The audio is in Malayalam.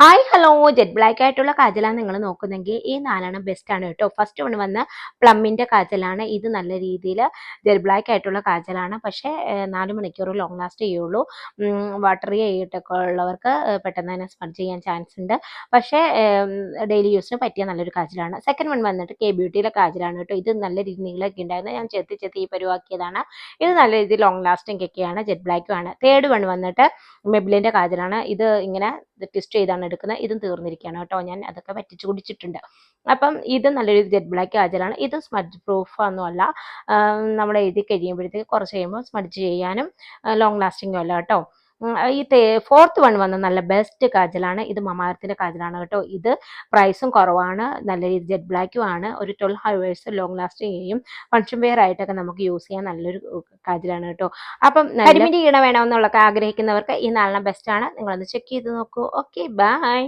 ഹായ് ഹലോ ജെറ്റ് ബ്ലാക്ക് ആയിട്ടുള്ള കാജലാണ് നിങ്ങൾ നോക്കുന്നെങ്കിൽ ഈ നാലെണ്ണം ബെസ്റ്റ് ആണ് കേട്ടോ. ഫസ്റ്റ് വൺ വന്ന് പ്ലമ്മിന്റെ കാജലാണ്. ഇത് നല്ല രീതിയിൽ ജെറ്റ് ബ്ലാക്ക് ആയിട്ടുള്ള കാജലാണ്. പക്ഷേ നാല് മണിക്കൂർ ലോങ് ലാസ്റ്റ് ചെയ്യുള്ളൂ. വാട്ടറി ആയിട്ടൊക്കെ ഉള്ളവർക്ക് പെട്ടെന്ന് തന്നെ സ്മഡ് ചെയ്യാൻ ചാൻസ് ഉണ്ട്. പക്ഷേ ഡെയിലി യൂസിന് പറ്റിയ നല്ലൊരു കാജലാണ്. സെക്കൻഡ് വൺ വന്നിട്ട് കെ ബ്യൂട്ടിയിലെ കാജലാണ് കേട്ടോ. ഇത് നല്ല രീതി നീളമൊക്കെ ഉണ്ടായിരുന്നു. ഞാൻ ചെത്തി ചെത്തി ഈ പരുവാക്കിയതാണ്. ഇത് നല്ല രീതിയിൽ ലോങ് ലാസ്റ്റിംഗ് ഒക്കെയാണ് ജെറ്റ് ബ്ലാക്കും ആണ്. തേർഡ് വൺ വന്നിട്ട് മെബിലിന്റെ കാജലാണ്. ഇത് ഇങ്ങനെ ട്വിസ്റ്റ് ചെയ്താണ് എടുക്കുന്നത്. ഇതും തീർന്നിരിക്കുകയാണ് കേട്ടോ. ഞാൻ അതൊക്കെ വറ്റിച്ച് കുടിച്ചിട്ടുണ്ട്. അപ്പം ഇത് നല്ലൊരു ജെറ്റ് ബ്ലാക്ക് കാജലാണ് ഇത് സ്മഡ് പ്രൂഫ് ഒന്നുമല്ല നമ്മൾ എഴുതി കഴിയുമ്പോഴത്തേക്ക് കുറച്ച് കഴിയുമ്പോൾ സ്മഡ്ജ് ചെയ്യാനും ലോങ് ലാസ്റ്റിങ്ങും അല്ല കേട്ടോ. ഈ ഫോർത്ത് വൺ വന്ന നല്ല ബെസ്റ്റ് കാജലാണ്. ഇത് മമാർത്തിന്റെ കാജലാണ് കേട്ടോ. ഇത് പ്രൈസും കുറവാണ്. നല്ല രീതി ജെറ്റ് ബ്ലാക്കും ആണ്. ഒരു ട്വൽവ് ഹവേഴ്സ് ലോങ് ലാസ്റ്റിംഗ് ചെയ്യും ഫങ്ഷൻ വെയർ ആയിട്ടൊക്കെ നമുക്ക് യൂസ് ചെയ്യാൻ നല്ലൊരു കാജലാണ് കേട്ടോ. അപ്പം കരിമിന്റെ ഈണ വേണമെന്നുള്ളൊക്കെ ആഗ്രഹിക്കുന്നവർക്ക് ഈ നാലെണ്ണം ബെസ്റ്റ് ആണ്. നിങ്ങളൊന്ന് ചെക്ക് ചെയ്ത് നോക്കൂ. Okay bye